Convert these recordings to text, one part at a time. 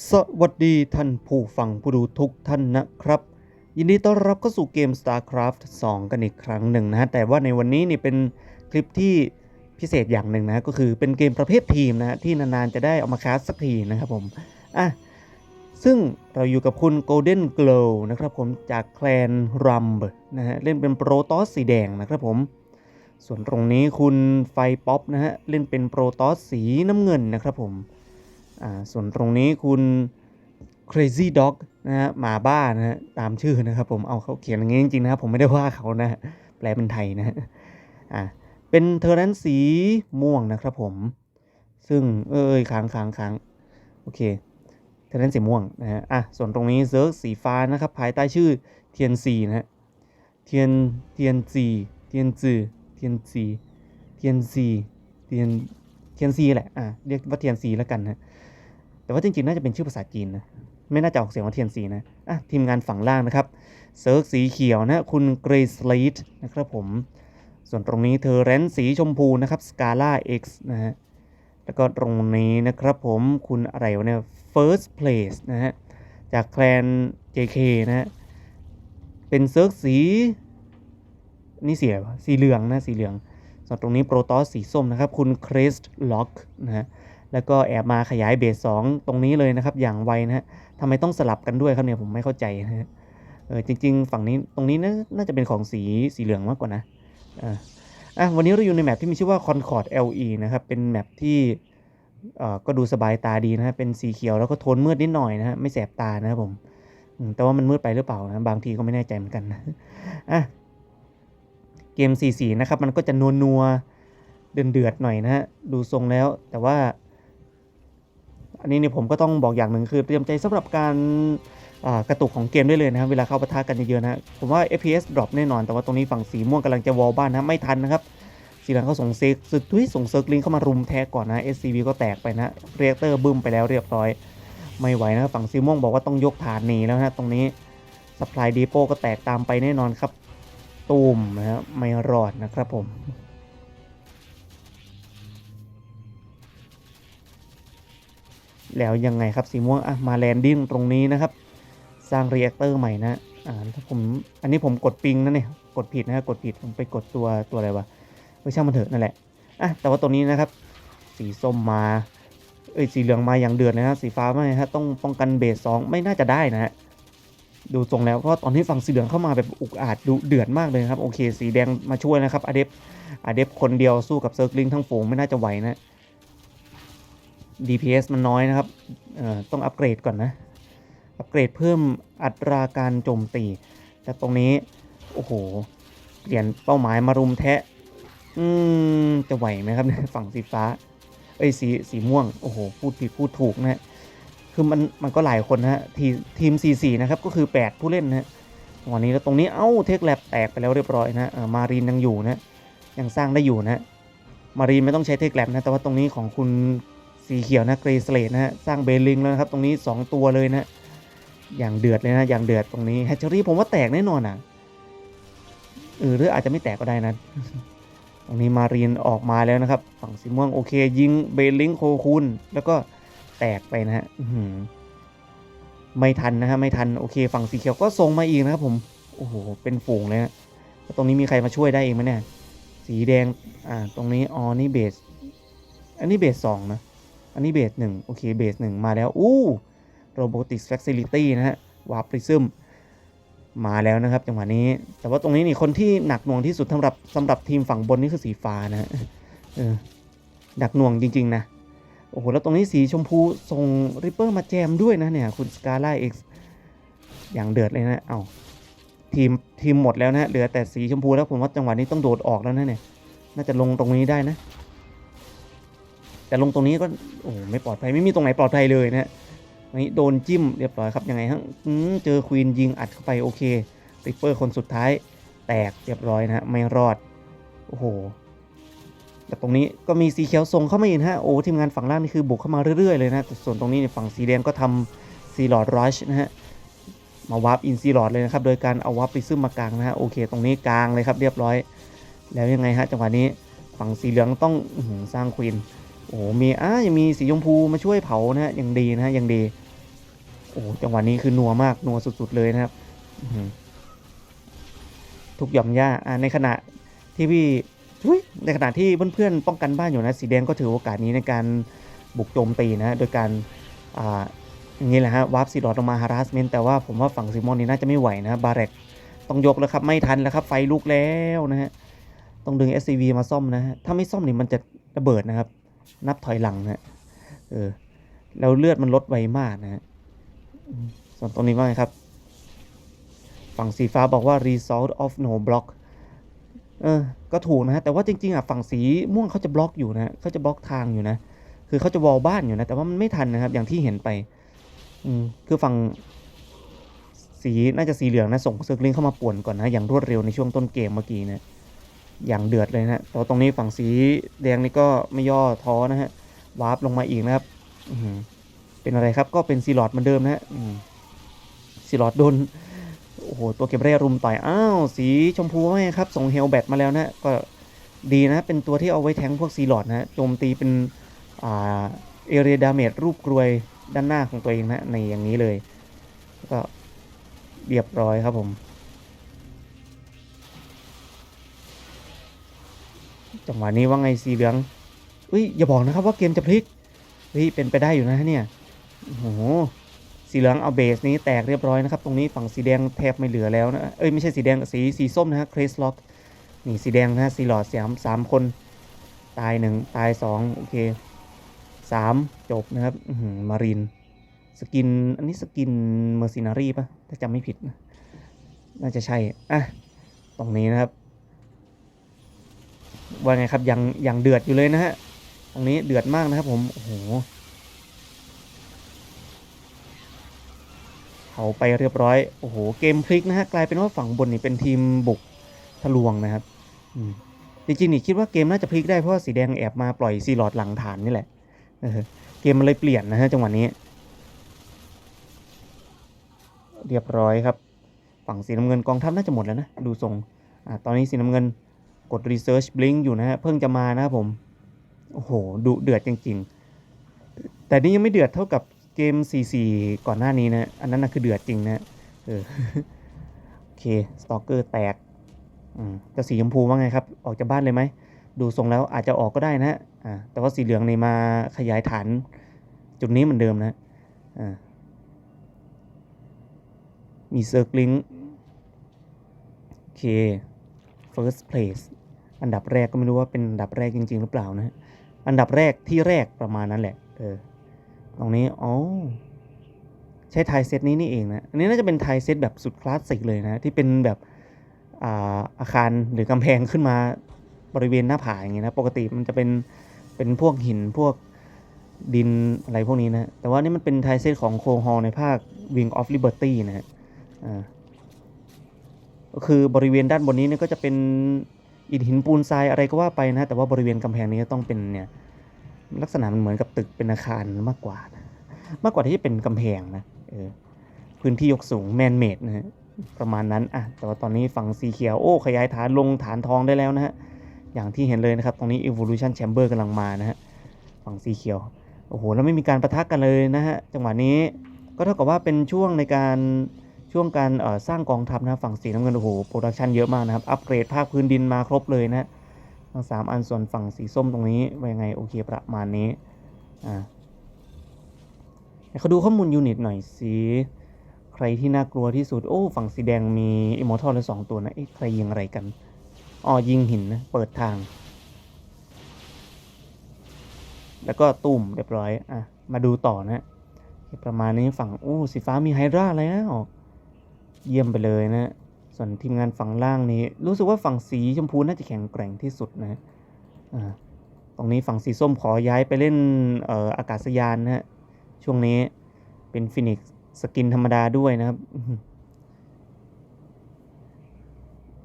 สวัสดีท่านผู้ฟังผู้ดูทุกท่านนะครับ ยินดีต้อนรับเข้าสู่เกม StarCraft 2 กันอีกครั้งหนึ่งนะฮะ แต่ว่าในวันนี้นี่เป็นคลิปที่พิเศษอย่างหนึ่งนะ ก็คือเป็นเกมประเภททีมนะฮะ ที่นานๆจะได้เอามาคาสสักทีนะครับผม อะ ซึ่งเราอยู่กับคุณ Golden Glow นะครับผมจากแคลนรัมนะฮะ เล่นเป็นโปรตอสสีแดงนะครับผม ส่วนตรงนี้คุณไฟป๊อปนะฮะ เล่นเป็นโปรตอสสีน้ำเงินนะครับผม ส่วนตรงนี้คุณ crazy dog นะฮะหมาบ้านะฮะตามชื่อนะครับผมเอาเขาเขียนอย่างนี้จริงๆนะครับผมไม่ได้ว่าเขานะฮะแปลเป็นไทยนะฮะอ่าเป็นเทอร์นันสีม่วงนะครับผม ซึ่งเอ้ยค้างค้างค้างโอเคเทอร์นันสีม่วงนะฮะอะส่วนตรงนี้เซิร์ฟสีฟ้านะครับภายใต้ชื่อเทียนซีนะฮะเทียนเทียนซีเทียนจือเทียนซีเทียนซีเทียนเทียนซีแหละอะเรียกว่าเทียนซีแล้วกันนะ แต่ว่าจริงๆ น่าจะเป็นชื่อภาษาจีนนะ ไม่น่าจะออกเสียงว่าเทียนสีนะ อะ ทีมงานฝั่งล่างนะครับ เซิร์กสีเขียวนะ คุณเกรซลีดนะครับผม ส่วนตรงนี้เธอแรนสีชมพูนะครับสกาล่า X นะฮะ แล้วก็ตรงนี้นะครับผมคุณอะไรวะเนี่ย first place นะฮะ จากแคลน JK นะฮะ เป็นเซิร์กสี นี่เสีอะไรวะสีเหลืองนะ สีเหลือง ส่วนตรงนี้โปรตอสสีส้มนะครับ คุณคริสล็อกนะฮะ แล้วก็แอบมาขยายเบส2ตรงนี้เลยนะครับ อย่างไวนะฮะทำไมต้องสลับกันด้วยครับเนี่ยผมไม่เข้าใจนะฮะเออจริง ๆ ฝั่งนี้ตรงนี้น่าจะเป็นของสีสีเหลืองมากกว่านะอ่าอะวันนี้เราอยู่ในแมปที่มีชื่อว่า Concord LE นะครับ เป็นแมปที่เอ่อก็ดูสบายตาดีนะฮะเป็นสีเขียวแล้วก็โทนมืดนิดหน่อยนะฮะไม่แสบตานะครับผมแต่ว่ามันมืดไปหรือเปล่านะบางทีก็ไม่แน่ใจเหมือนกันนะอะเกมสีสีนะครับ มันก็จะนัวนัวเดือดเดือดหน่อยนะฮะดูทรงแล้วแต่ว่า อันนี้เนี่ยผมก็ต้องบอกอย่างหนึ่งคือเตรียมใจสำหรับการกระตุกของเกมได้เลยนะครับเวลาเข้าปะทะกันเยอะๆนะผมว่า FPS drop แน่นอน แต่ว่าตรงนี้ฝั่งสีม่วงกำลังจะวอลบ้านนะไม่ทันนะครับสีเหลืองเขาส่งเซ็กสุดทุยส่งเซิร์กลิงเข้ามารุมแท็กก่อนนะ SCV ก็แตกไปนะเรียกเตอร์บึ้มไปแล้วเรียบร้อย ไม่ไหวนะฝั่งสีม่วงบอกว่าต้องยกฐานหนีแล้วนะตรงนี้สปายดีโปก็แตกตามไปแน่นอนครับตูมนะฮะไม่รอดนะครับผม แล้วยังไงครับสีม่วงอะมาแลนดิ้งตรงนี้นะครับ สร้างเรีแอคเตอร์ใหม่นะอ่าถ้าผมอันนี้ผมกดปิงนะเนี่ยกดผิดนะกดผิดผมไปกดตัวตัวอะไรวะไม่ช่างมันเถอะนั่นแหละอะแต่ว่าตัวนี้นะครับ สีส้มมาเอ้ยสีเหลืองมาอย่างเดือดนะฮะสีฟ้าไม่ฮะต้องป้องกันเบสสองไม่น่าจะได้นะฮะดูทรงแล้วเพราะตอนที่ฝั่งสีเหลืองเข้ามาแบบอุกอาจดุเดือดมากเลยครับโอเค สีแดงมาช่วยนะครับอเดฟอเดฟคนเดียวสู้กับเซิร์กลิงทั้งฝูงไม่น่าจะไหวนะ DPS มันน้อยนะครับต้องอัปเกรดก่อนนะ อัปเกรดเพิ่มอัตราการโจมตี แต่ตรงนี้ โอ้โห เปลี่ยนเป้าหมายมารุมแทะ อืม จะไหวไหมครับเนี่ยฝั่งสีฟ้า เอ้ยสีสีม่วง โอ้โห พูดผิดพูดถูกนะฮะ คือมันมันก็หลายคนนะฮะ ทีทีม 44 นะครับ ก็คือ 8 ผู้เล่นนะฮะวันนี้แล้วตรงนี้ เอ้า เทคแลบแตกไปแล้วเรียบร้อยนะมารีนยังอยู่นะ ยังสร้างได้อยู่นะมารีนไม่ต้องใช้เทคแลบนะ แต่ว่าตรงนี้ของคุณ สีเขียวนะเกรสเลตนะฮะสร้างเบลลิงแล้วนะครับตรงนี้ 2 ตัวเลยนะอย่างเดือดเลยนะอย่างเดือดตรงนี้แฮชเชอรี่ผมว่าแตกแน่นอนอะเออหรืออาจจะไม่แตกก็ได้นะตรงนี้มารีนออกมาแล้วนะครับ ฝั่งสีม่วงโอเค ยิงเบลลิงโคคูนแล้วก็แตกไปนะฮะไม่ทันนะฮะไม่ทันโอเค ฝั่งสีเขียวก็ส่งมาอีกนะครับผมโอ้โหเป็นฝูงเลยนะตรงนี้มีใครมาช่วยได้เองไหมเนี่ยสีแดงอ่าตรงนี้อ๋อนี่เบสอันนี้เบสสองนะ อันนี้เบสหนึ่งโอเคเบสหนึ่งมาแล้ว อู้โรบอติก s ฟ a ซิลิตี้นะฮะวาร์ปริซึมมาแล้วนะครับจังหวะนี้ แต่ว่าตรงนี้นี่คนที่หนักหน่วงที่สุดสำหรับสำหรับทีมฝั่งบนนี่คือสีฟ้านะฮะเออหนักหน่วงจริง ๆ นะ โอ้โห แล้วตรงนี้สีชมพูส่งริปเปอร์มาแจมด้วยนะเนี่ย คุณสกาล่าเอ็กซ์อย่างเดือดเลยนะ เอาทีมทีมหมดแล้วนะเหลือแต่สีชมพูแล้วผมว่าจังหวะนี้ต้องโดดออกแล้วนะเนี่ย น่าจะลงตรงนี้ได้นะ แต่ลงตรงนี้ก็โอ้ไม่ปลอดภัยไม่มีตรงไหนปลอดภัยเลยนะฮะนี่โดนจิ้มเรียบร้อยครับยังไงฮะเจอควีนยิงอัดเข้าไปโอเคริปเปอร์คนสุดท้ายแตกเรียบร้อยนะฮะไม่รอดโอ้โหแต่ตรงนี้ก็มีสีเขียวส่งเข้ามาอีกฮะโอ้ทีมงานฝั่งล่างนี่คือบุกเข้ามาเรื่อยๆเลยนะแต่ส่วนตรงนี้ในฝั่งสีแดงก็ทำซีลอดรัชนะฮะมาวาร์ปอินซีลอดเลยนะครับโดยการเอาวาร์ปไปซึมมากลางนะฮะโอเค ตรงนี้กลางเลยครับเรียบร้อย แล้วยังไงฮะจังหวะนี้ฝั่งสีเหลืองต้องอสร้างควีน โอ้มีอะยังมีสีชมพูมาช่วยเผานะฮะยังดีนะฮะยังดี โอ้จังหวะนี้คือนัวมากนัวสุดๆเลยนะครับทุกหย่อมย่าอ่าในขณะที่พี่ในขณะที่เพื่อนๆป้องกันบ้านอยู่นะ สีแดงก็ถือโอกาสนี้ในการบุกโจมตีนะโดยการอ่าอย่างนี้แหละฮะวาร์ปซีดอดลงมาฮาร์สเมนแต่ว่าผมว่าฝั่งซิมอนนี่น่าจะไม่ไหวนะบาร์เร็กต้องยกแล้วครับไม่ทันแล้วครับไฟลุกแล้วนะฮะต้องดึง SCV มาซ่อมนะฮะถ้าไม่ซ่อมนี่มันจะระเบิดนะครับ นับถอยหลังนะเออแล้วเลือดมันลดไวมากนะฮะส่วนตรงนี้ว่าไงครับ ฝั่งสีฟ้าบอกว่า result of no block เออ ก็ถูกนะฮะ แต่ว่าจริงๆอะฝั่งสีม่วงเขาจะบล็อกอยู่นะเขาจะบล็อกทางอยู่นะ คือเขาจะวอลบ้านอยู่นะ แต่ว่ามันไม่ทันนะครับ อย่างที่เห็นไป อืม คือฝั่งสีน่าจะสีเหลืองนะ ส่งเซิร์ฟลิงเข้ามาป่วนก่อนนะ อย่างรวดเร็วในช่วงต้นเกมเมื่อกี้นะ อย่างเดือดเลยนะแต่ว่าตรงนี้ฝั่งสีแดงนี่ก็ไม่ย่อท้อนะฮะวาร์ปลงมาอีกนะครับอืเป็นอะไรครับก็เป็นซีลอดเหมือนเดิมนะฮะซีลอดโดนโอ้โหตัวเก็บเร่รุมต่อยอ้าวสีชมพูว่ครับ ส่งเฮลแบตมาแล้วนะก็ดีนะเป็นตัวที่เอาไว้แทงพวกซีลอดนะโจมตีเป็นอ่าเอเรียดาเมจรูปกรวยด้านหน้าของตัวเองนะในอย่างนี้เลยก็เรียบร้อยครับผม จังหวะนี้ว่าไงสีเหลืองเอ้ยอย่าบอกนะครับว่าเกมจะพลิกเฮ้ยเป็นไปได้อยู่นะเนี่ยโอ้โหสีเหลืองเอาเบสนี้แตกเรียบร้อยนะครับ ตรงนี้ฝั่งสีแดงแทบไม่เหลือแล้วนะเอ้ยไม่ใช่สีแดงสีสีส้มนะฮะเครสล็อกนี่สีแดงนะสีหลอดสามสามคนตายหนึ่งตายสองโอเคสามจบนะครับมารินสกินอันนี้สกินเมอร์ซินารีป่ะถ้าจำไม่ผิดนะน่าจะใช่ อะ ตรงนี้นะครับ ว่าไงครับยังยังเดือดอยู่เลยนะฮะตรงนี้เดือดมากนะครับผมโอ้โหเขาไปเรียบร้อยโอ้โหเกมพลิกนะฮะกลายเป็นว่าฝั่งบนนี่เป็นทีมบุกทะลวงนะครับอืจริงๆนี่คิดว่าเกมน่าจะพลิกได้เพราะสีแดงแอบมาปล่อยซีลอดหลังฐานนี่แหละเอเกมมันเลยเปลี่ยนนะฮะจังหวะนี้ เรียบร้อยครับ ฝั่งสีน้ำเงินกองทัพน่าจะหมดแล้วนะดูทรงอ่าตอนนี้สีน้ำเงิน กด Research Blink อยู่นะฮะเพิ่งจะมานะครับผม โอ้โหดุเดือดจริงๆ แต่นี่ยังไม่เดือดเท่ากับเกม 4-4 ก่อนหน้านี้นะ อันนั้นนะคือเดือดจริงนะเออโอเคสตอกเกอร์แตกอืมเจะสีชมพูว่าไงครับ ออกจากบ้านเลยไหม ดูทรงแล้วอาจจะออกก็ได้นะอ่าแต่ว่าสีเหลืองนี่มาขยายฐานจุดนี้เหมือนเดิมนะอ่ามีเซอร์กลิงโอเค first place อันดับแรกก็ไม่รู้ว่าเป็นอันดับแรกจริง ๆ หรือเปล่านะฮะอันดับแรกที่แรกประมาณนั้นแหละ เออ ตรงนี้ อ๋อ ใช้ไทยเซตนี้นี่เองนะ อันนี้น่าจะเป็นไทยเซตแบบสุดคลาสสิกเลยนะ ที่เป็นแบบอ่าอาคารหรือกำแพงขึ้นมาบริเวณหน้าผาอย่างเงี้ยนะ ปกติมันจะเป็น เป็นพวกหินพวกดินอะไรพวกนี้นะ แต่ว่านี่มันเป็นไทยเซตของโคฮอลในภาค Wing of Liberty นะฮะ อ่า ก็คือบริเวณด้านบนนี้เนี่ยก็จะเป็น อิฐหินปูนทรายอะไรก็ว่าไปนะแต่ว่าบริเวณกำแพงนี้ต้องเป็นเนี่ยลักษณะมันเหมือนกับตึกเป็นอาคารมากกว่านะมากกว่าที่จะเป็นกำแพงนะเออพื้นที่ยกสูงแมนเมดนะฮะประมาณนั้นอะแต่ว่าตอนนี้ฝั่งสีเขียวโอ้ขยายฐานลงฐานทองได้แล้วนะฮะอย่างที่เห็นเลยนะครับตรงนี้ evolution chamber กำลังมานะฮะฝั่งสีเขียวโอ้โหแล้วไม่มีการประทะกันเลยนะฮะจังหวะนี้ก็เท่ากับว่าเป็นช่วงในการ ช่วงการสร้างกองทัพนะฝั่งสีน้ำเงินโอ้โหโปรดักชันเยอะมากนะครับ อัปเกรดภาคพื้นดินมาครบเลยนะทั้งสามอันส่วนฝั่งสีส้มตรงนี้ว่ายังไงโอเคประมาณนี้อ่าเขาดูข้อมูลยูนิตหน่อยสิใครที่น่ากลัวที่สุด โอ้ ฝั่งสีแดงมีอิมมอร์ทัลเลยสองตัวนะเอ๊ะใครยิงอะไรกันอ๋อยิงหินนะ เปิดทาง แล้วก็ตุ่มเรียบร้อย อะ มาดูต่อนะ ประมาณนี้ฝั่งโอ้สีฟ้ามีไฮดราแล้ว เยี่ยมไปเลยนะส่วนทีมงานฝั่งล่างนี้ รู้สึกว่าฝั่งสีชมพูน่าจะแข็งแกร่งที่สุดนะตรงนี้ฝั่งสีส้มขอย้ายไปเล่นอออากาศยานนะฮะช่วงนี้เป็นฟินิกสกินธรรมดาด้วยนะครับ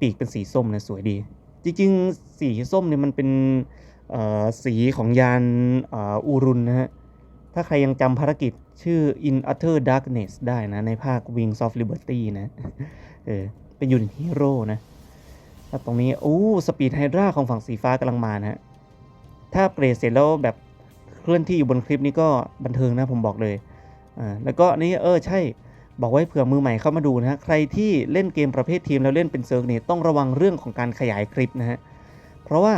ปีกเป็นสีส้มนะสวยดี จริงๆ สีส้มเนี่ยมันเป็นสีของยานอ,อ,อูรุนนะฮะ ถ้าใครยังจำภารกิจชื่อ In Utter Darkness ได้นะ ในภาค Wings of Liberty นะ เออ เป็นยูนิตฮีโร่นะแล้วตรงนี้ โอ้สปีดไฮดราของฝั่งสีฟ้ากำลังมานะฮะ ถ้าเปรตเสร็จแล้วแบบเคลื่อนที่อยู่บนคลิปนี้ก็บันเทิงนะผมบอกเลย อ่า แล้วก็นนี่เออ ใช่ บอกไว้เผื่อมือใหม่เข้ามาดูนะฮะ ใครที่เล่นเกมประเภททีมแล้วเล่นเป็นเซิร์ฟเนี่ยต้องระวังเรื่องของการขยายคลิปนะฮะ เพราะว่า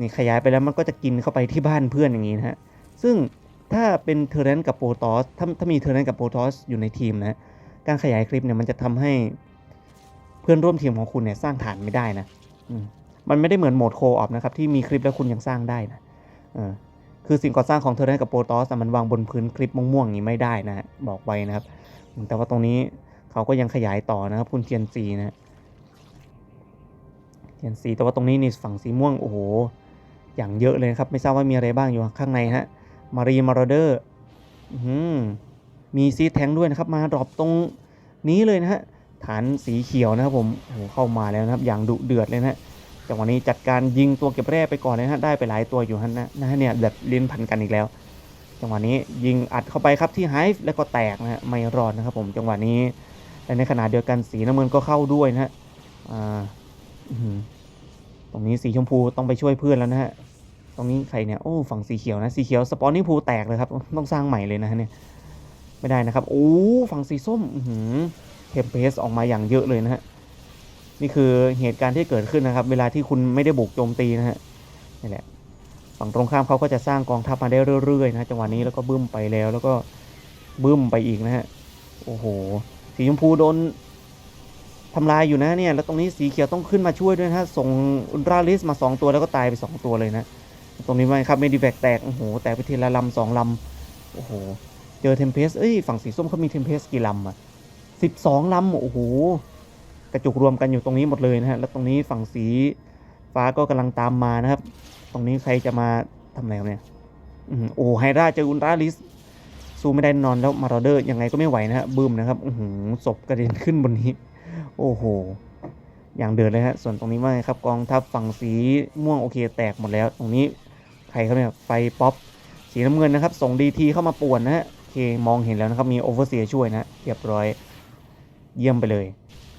นี่ขยายไปแล้วมันก็จะกินเข้าไปที่บ้านเพื่อนอย่างนี้นะฮะ ซึ่ง ถ้าเป็นเทอร์เรนกับโปรตอสถ้าถ้ามีเทอร์เรนกับโปรตอสอยู่ในทีมนะ การขยายคลิปเนี่ยมันจะทำให้เพื่อนร่วมทีมของคุณเนี่ยสร้างฐานไม่ได้นะมันไม่ได้เหมือนโหมดโคออฟนะครับที่มีคลิปแล้วคุณยังสร้างได้นะคือสิ่งก่อสร้างของเทอร์เรนกับโปรตอสมันวางบนพื้นคลิปม่วงๆอย่างนี้ไม่ได้นะบอกไว้นะครับ แต่ว่าตรงนี้เขาก็ยังขยายต่อนะครับคุณเทียนซีนะเทียนซีแต่ว่าตรงนี้นี่ฝั่งสีม่วงโอ้โหอย่างเยอะเลยนะครับ ไม่ทราบว่ามีอะไรบ้างอยู่ข้างในฮะ มารีมาร์เดอร์มีซีแทงด้วยนะครับ มาดรอปตรงนี้เลยนะฮะ ฐานสีเขียวนะครับผมโอ้โหเข้ามาแล้วนะครับ อย่างดุเดือดเลยนะฮะจังหวะนี้จัดการยิงตัวเก็บแร่ไปก่อนเลยนะฮะ ได้ไปหลายตัวอยู่ฮะนะนะฮะเนี่ยแบบเล่นพันกันอีกแล้ว จังหวะนี้ยิงอัดเข้าไปครับที่ไฮฟ์แล้วก็แตกนะฮะ ไม่รอดนะครับผม จังหวะนี้ และในขณะเดียวกันสีน้ำเงินก็เข้าด้วยนะฮะ อ่าตรงนี้สีชมพูต้องไปช่วยเพื่อนแล้วนะฮะ ตรงนี้ใครเนี่ยโอ้ฝั่งสีเขียวนะสีเขียวสปอนนี่พูแตกเลยครับต้องสร้างใหม่เลยนะฮะเนี่ยไม่ได้นะครับโอ้ฝั่งสีส้มหือเทมเพสออกมาอย่างเยอะเลยนะฮะนี่คือเหตุการณ์ที่เกิดขึ้นนะครับ เวลาที่คุณไม่ได้บุกโจมตีนะฮะนี่แหละฝั่งตรงข้ามเขาก็จะสร้างกองทัพมาได้เรื่อยๆนะจังหวะนี้แล้วก็บึ้มไปแล้วแล้วก็บึ้มไปอีกนะฮะโอ้โหสีชมพูโดนทำลายอยู่นะเนี่ยแล้วตรงนี้สีเขียวต้องขึ้นมาช่วยด้วยนะฮะส่งอุลตราลิสมา 2 ตัวแล้วก็ตายไป 2 ตัวเลยนะ ตรงนี้ไหมครับเมดิแบกแตก โอ้โห แตกไปทีละลำสองลำ โอ้โห เจอเทมเพสเอ้ย ฝั่งสีส้มเขามีเทมเพสกี่ลำอะสิบสองลำ โอ้โห กระจุกรวมกันอยู่ตรงนี้หมดเลยนะฮะ แล้วตรงนี้ฝั่งสีฟ้าก็กำลังตามมานะครับ ตรงนี้ใครจะมาทำอะไรครับเนี่ยอืมโอ้ไฮราเจออุลตราลิสสู้ไม่ได้นอนแล้วมารเดอร์ยังไงก็ไม่ไหวนะฮะ บึ้มนะครับ อือหือศพกระเด็นขึ้นบนนี้ โอ้โห อย่างเดือดเลยฮะ ส่วนตรงนี้ว่าไงครับกองทัพฝั่งสีม่วงโอเคแตกหมดแล้ว ตรงนี้ใครครับเนี่ยไฟป๊อปสีน้ำเงินนะครับ ส่งดีทีเข้ามาป่วนนะฮะโอเคมองเห็นแล้วนะครับมีโอเวอร์เซียช่วยนะเรียบร้อยเยี่ยมไปเลย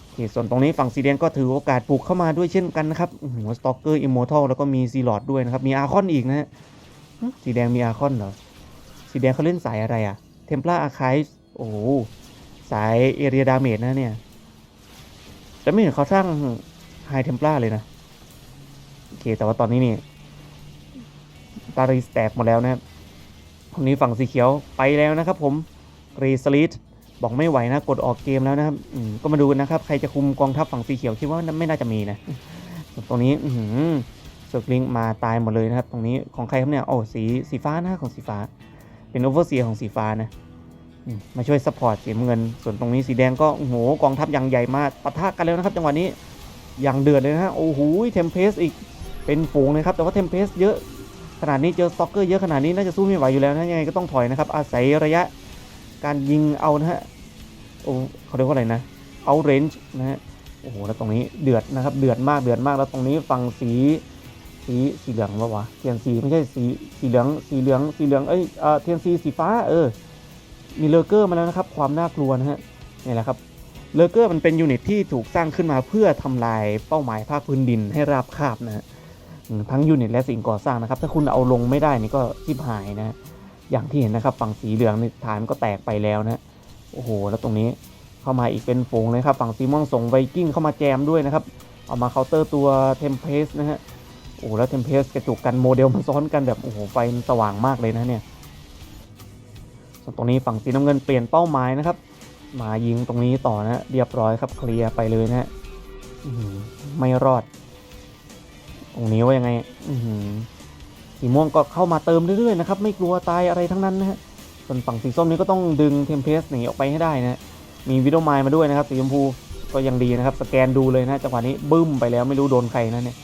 โอเคส่วนตรงนี้ฝั่งสีแดงก็ถือโอกาสปลุกเข้ามาด้วยเช่นกันนะครับหัวสตอกเกอร์อิมมอร์ทัลแล้วก็มีซีลอดด้วยนะครับ มีอาร์คอนอีกนะฮะสีแดงมีอาร์คอนเหรอสีแดงเขาเล่นสายอะไรอะเทม p ล a อาร์ค v ฟโอ้สายเอเรียดาเมจนะเนี่ย แต่ไม่เห็นเขาสร้างไฮเทม p ล a เลยนะ โอเค แต่ว่าตอนนี้นี่ตารีสแตกหมดแล้วนะครับตรงนี้ฝั่งสีเขียวไปแล้วนะครับผมรีสลิดบอกไม่ไหวนะ กดออกเกมแล้วนะครับก็มาดูกันนะครับ ใครจะคุมกองทัพฝั่งสีเขียวคิดว่าไม่น่าจะมีนะ ตรงนี้เซอร์กลิงมาตายหมดเลยนะครับ ตรงนี้ของใครครับเนี่ย โอ้สีสีฟ้านะของสีฟ้า เป็นโอเวอร์เซียของสีฟ้านะ มาช่วยซัพพอร์ตสีเงิน ส่วนตรงนี้สีแดงก็โอ้โหกองทัพอย่างใหญ่มากปะทะกันแล้วนะครับจังหวะนี้อย่างเดือดเลยนะฮะโอ้โหเทมเพสอีกเป็นฝูงเลยครับแต่ว่าเทมเพสเยอะขนาดนี้เจอสต็อกเกอร์เยอะขนาดนี้น่าจะสู้ไม่ไหวอยู่แล้วนะยังไงก็ต้องถอยนะครับอาศัยระยะการยิงเอานะฮะโอ้เขาเรียกว่าอะไรนะเอาเรนจ์นะฮะโอ้โหแล้วตรงนี้เดือดนะครับเดือดมากเดือดมากแล้วตรงนี้ฝั่งสีสีสีเหลืองปะวะเทียนสีไม่ใช่สีสีเหลืองสีเหลืองสีเหลืองเอ้ยเทียนสีสีฟ้าเออ มีเลเกอร์มาแล้วนะครับ ความน่ากลัวนะฮะนี่แหละครับเลเกอร์มันเป็นยูนิตที่ถูกสร้างขึ้นมาเพื่อทำลายเป้าหมายภาคพื้นดินให้ราบคาบนะฮะทั้งยูนิตและสิ่งก่อสร้างนะครับ ถ้าคุณเอาลงไม่ได้นี่ก็ชิบหายนะอย่างที่เห็นนะครับฝั่งสีเหลืองนี่ฐานก็แตกไปแล้วนะโอ้โห แล้วตรงนี้เข้ามาอีกเป็นฝูงเลยครับ ฝั่งสีม่วงส่งไวกิ้งเข้ามาแจมด้วยนะครับ เอามาเคาน์เตอร์ตัวเทมเพสนะฮะโอ้แล้วเทมเพสกระจุกกันโมเดลมันซ้อนกันแบบโอ้โหไฟสว่างมากเลยนะเนี่ย ตรงนี้ฝั่งสีน้ำเงินเปลี่ยนเป้าหมายนะครับ มายิงตรงนี้ต่อนะ เรียบร้อยครับเคลียร์ไปเลยนะฮะไม่รอด ตรงนี้ว่ายังไง อืสีม่วงก็เข้ามาเติมเรื่อยๆนะครับ ไม่กลัวตายอะไรทั้งนั้นนะฮะส่วนฝั่งสีส้มนี้ก็ต้องดึงเทมเพสหนีออกไปให้ได้นะมีวิดโอไมล์มาด้วยนะครับ สีชมพูก็ยังดีนะครับ สแกนดูเลยนะจังหวะนี้บึ้มไปแล้วไม่รู้โดนใครนะเนี่ย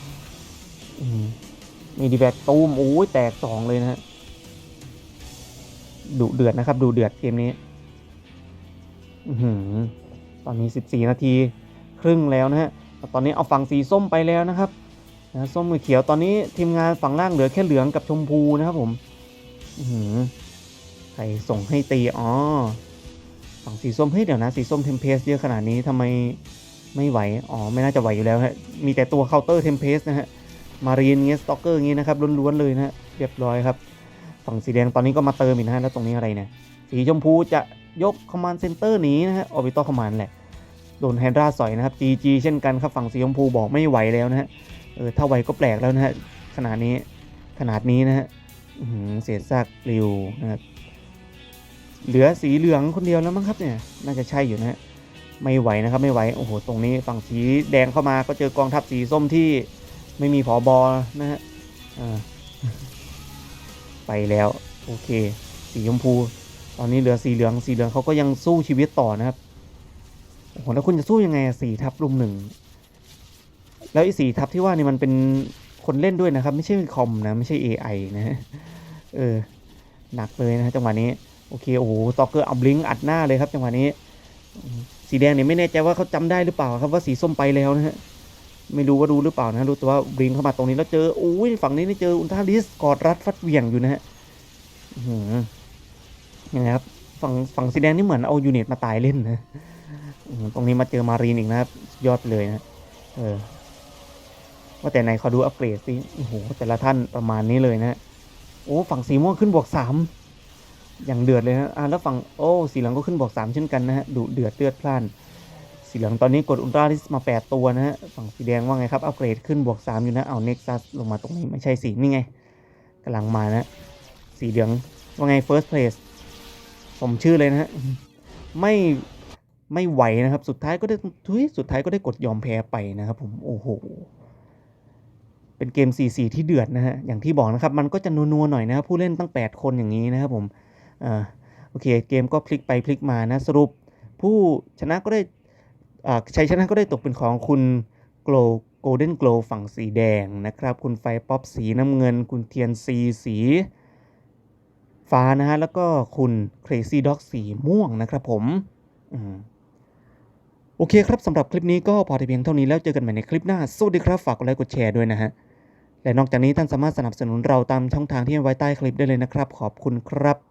มีดีแบกตูมโอ้ยแตกสองเลยนะฮะ ดุเดือดนะครับ ดูเดือดเกมนี้ตอนนี้ 14 นาที ครึ่งแล้วนะฮะ ตอนนี้เอาฝั่งสีส้มไปแล้วนะครับนะส้มกับเขียวตอนนี้ทีมงานฝั่งล่างเหลือแค่เหลืองกับชมพูนะครับผมใครส่งให้ตีอ๋อฝั่งสีส้มเฮ้ยเดี๋ยวนะสีส้มเทมเพสเยอะขนาดนี้ทำไมไม่ไหว อ๋อ ไม่น่าจะไหวอยู่แล้วฮะ มีแต่ตัวเคาน์เตอร์เทมเพสนะฮะ มารีนเงี้ยสต็อกเกอร์อย่างงี้นะครับล้วนๆเลยนะฮะ เรียบร้อยครับ ฝั่งสีแดงตอนนี้ก็มาเติมอีกนะฮะแล้วตรงนี้อะไรเนี่ยสีชมพูจะยกคอมมานด์เซนเตอร์หนีนะฮะออร์บิทอลคอมมานด์แหละโดนแฮนดราสอยนะครับ GG เช่นกันครับฝั่งสีชมพูบอกไม่ไหวแล้วนะฮะเออถ้าไหวก็แปลกแล้วนะฮะขนาดนี้ขนาดนี้นะฮะอื้อหือเศษซากปลิวนะครับเหลือสีเหลืองคนเดียวแล้วมั้งครับเนี่ยน่าจะใช่อยู่นะฮะไม่ไหวนะครับไม่ไหวโอ้โหตรงนี้ฝั่งสีแดงเข้ามาก็เจอกองทัพสีส้มที่ไม่มีผอบอนะฮะอ่า ไปแล้ว โอเค สีชมพู ตอนนี้เหลือสีเหลืองสีเหลืองเขาก็ยังสู้ชีวิตต่อนะครับโอ้โหแล้วคุณจะสู้ยังไงสี่ทับรุมหนึ่งแล้วไอ้สีทับที่ว่านี่มันเป็นคนเล่นด้วยนะครับ ไม่ใช่คอมนะไม่ใช่ AI นะฮะเออหนักเลยนะจังหวะนี้โอเคโอ้โหตอกเกอร์เอาบลิงก์อัดหน้าเลยครับจังหวะนี้ สีแดงเนี่ยไม่แน่ใจว่าเขาจำได้หรือเปล่าครับว่าสีส้มไปแล้วนะฮะ ไม่รู้ว่ารู้หรือเปล่านะรู้แต่ว่าบลิงเข้ามาตรงนี้แล้วเจอโอ้ยฝั่งนี้นี่เจออุลตราลิสกอดรัดฟัดเหวี่ยงอยู่นะฮะอื้อหือยังไงครับฝั่งฝั่งสีแดงนี่เหมือนเอายูนิตมาตายเล่นนะตรงนี้มาเจอมารีนอีกนะครับยอดเลยนะเออว่าแต่ไหนขอดูอัปเกรดสิโอ้โหแต่ละท่านประมาณนี้เลยนะโอ้ฝั่งสีม่วงขึ้นบวกสามอย่างเดือดเลยนะอ่าแล้วฝั่งโอ้สีเหลืองก็ขึ้นบอกสามเช่นกันนะฮะดุเดือดเลือดพล่าน สีเหลืองตอนนี้กดอุลตร้าลิสมา8ตัวนะฮะฝั่งสีแดงว่าไงครับ อัปเกรดขึ้นบวก3อยู่นะ เอาเน็กซัสลงมาตรงนี้ไม่ใช่สีนี่ไงกำลังมานะ สีเหลืองว่าไง first place สมชื่อเลยนะฮะ ไม่ไม่ไหวนะครับ สุดท้ายก็ได้ทุยสุดท้ายก็ได้กดยอมแพ้ไปนะครับผม โอ้โห เป็นเกม 4-4 ที่เดือดนะฮะ อย่างที่บอกนะครับ มันก็จะนัวๆหน่อยนะครับ ผู้เล่นตั้ง 8 คนอย่างนี้นะครับผม อ่า โอเค เกมก็พลิกไปพลิกมานะ สรุปผู้ชนะก็ได้ ชัยชนะก็ได้ตกเป็นของคุณโกลโกลเด้นโกลฝั่งสีแดงนะครับ คุณไฟป๊อปสีน้ำเงิน คุณเทียนซีสีฟ้านะฮะ แล้วก็คุณเครซี่ด็อกสีม่วงนะครับผมอืมโอเคครับสำหรับคลิปนี้ก็พอแต่เพียงเท่านี้แล้วเจอกันใหม่ในคลิปหน้า สวัสดีครับ ฝากกดไลค์กดแชร์ด้วยนะฮะ และนอกจากนี้ท่านสามารถสนับสนุนเราตามช่องทางที่ไว้ใต้คลิปได้เลยนะครับ ขอบคุณครับ